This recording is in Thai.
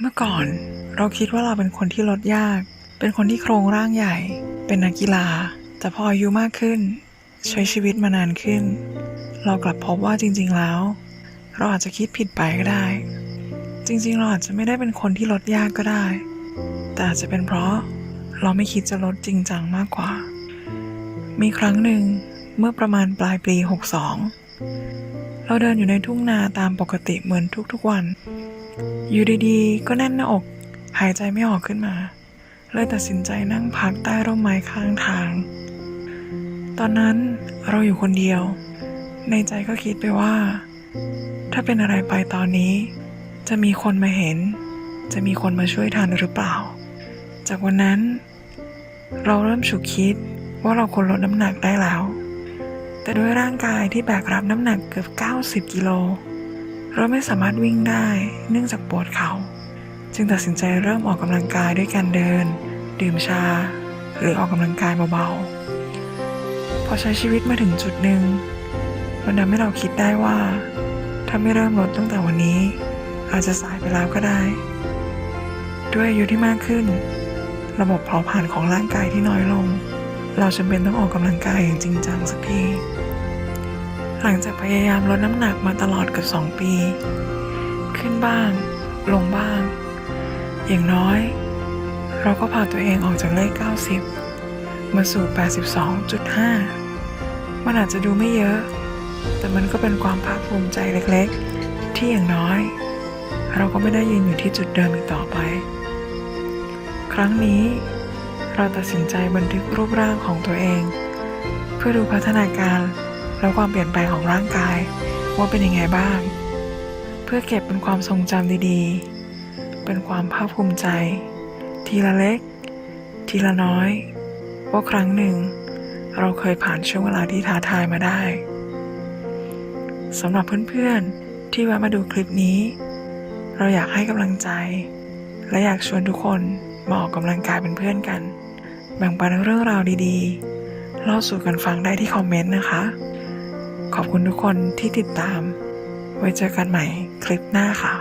เมื่อก่อนเราคิดว่าเราเป็นคนที่ลดยาก เป็นคนที่โครงร่างใหญ่ เป็นนักกีฬา แต่พออายุมากขึ้น ใช้ชีวิตมานานขึ้น เรากลับพบว่าจริง ๆแล้ว เราอาจจะคิดผิดไปก็ได้ จริง ๆ เราอาจจะไม่ได้เป็นคนที่ลดยากก็ได้ แต่อาจจะเป็นเพราะเราไม่คิดจะลดจริงจังมากกว่า มีครั้งหนึ่งเมื่อประมาณปลายปี 62 เราเดินอยู่ในทุ่งนาตามปกติเหมือนทุกๆวัน อยู่ดีๆ ก็แน่นหน้าอก หายใจไม่ออกขึ้นมา เลยตัดสินใจนั่งพักใต้ร่มไม้ข้างทาง ตอนนั้นเราอยู่คนเดียว ในใจก็คิดไปว่า ถ้าเป็นอะไรไปตอนนี้ จะมีคนมาเห็น จะมีคนมาช่วยทันหรือเปล่า จากวันนั้น เราเริ่มฉุกคิดว่าเราควรลดน้ำหนักได้แล้ว แต่ด้วยร่างกายที่แบกรับน้ำหนักเกือบ 90 กิโลเราไม่สามารถวิ่งได้เนื่องจากปวดเขา่าจึงตัดสินใจเริ่มออกกำลังกายด้วยการเดิน ดื่มชา หรือออกกำลังกายเบาๆ พอใช้ชีวิตมาถึงจุดหนึ่งมันทำให้เราคิดได้ว่า ถ้าไม่เริ่มลดตั้งแต่วันนี้ อาจจะสายไปแล้วก็ได้ ด้วยอายุที่มากขึ้น ระบบเผาผลาญของร่างกายที่น้อยลง เราจำเป็นต้องออกกำลังกายอย่างจริงจังสักทีหลังจากพยายามลดน้ำหนักมาตลอดเกือบสองปี ขึ้นบ้าง ลงบ้าง อย่างน้อย เราก็พาตัวเองออกจากเลข 90 มาสู่ 82.5 มันอาจจะดูไม่เยอะ แต่มันก็เป็นความภาคภูมิใจเล็กๆ ที่อย่างน้อย เราก็ไม่ได้ยืนอยู่ที่จุดเดิมอีกต่อไป ครั้งนี้ เราตัดสินใจบันทึกรูปร่างของตัวเอง เพื่อดูพัฒนาการและความเปลี่ยนแปลงของร่างกาย ว่าเป็นยังไงบ้าง เพื่อเก็บเป็นความทรงจำดีๆ เป็นความภาคภูมิใจ ทีละเล็ก ทีละน้อย ว่าครั้งหนึ่ง เราเคยผ่านช่วงเวลาที่ท้าทายมาได้สำหรับเพื่อนๆ ที่แวะมาดูคลิปนี้ เราอยากให้กำลังใจ และอยากชวนทุกคน มาออกกำลังกายเป็นเพื่อนกัน แบ่งปันเรื่องราวดีๆเล่าสู่กันฟังได้ที่คอมเมนต์นะคะ ขอบคุณทุกคนที่ติดตาม ไว้เจอกันใหม่คลิปหน้าค่ะ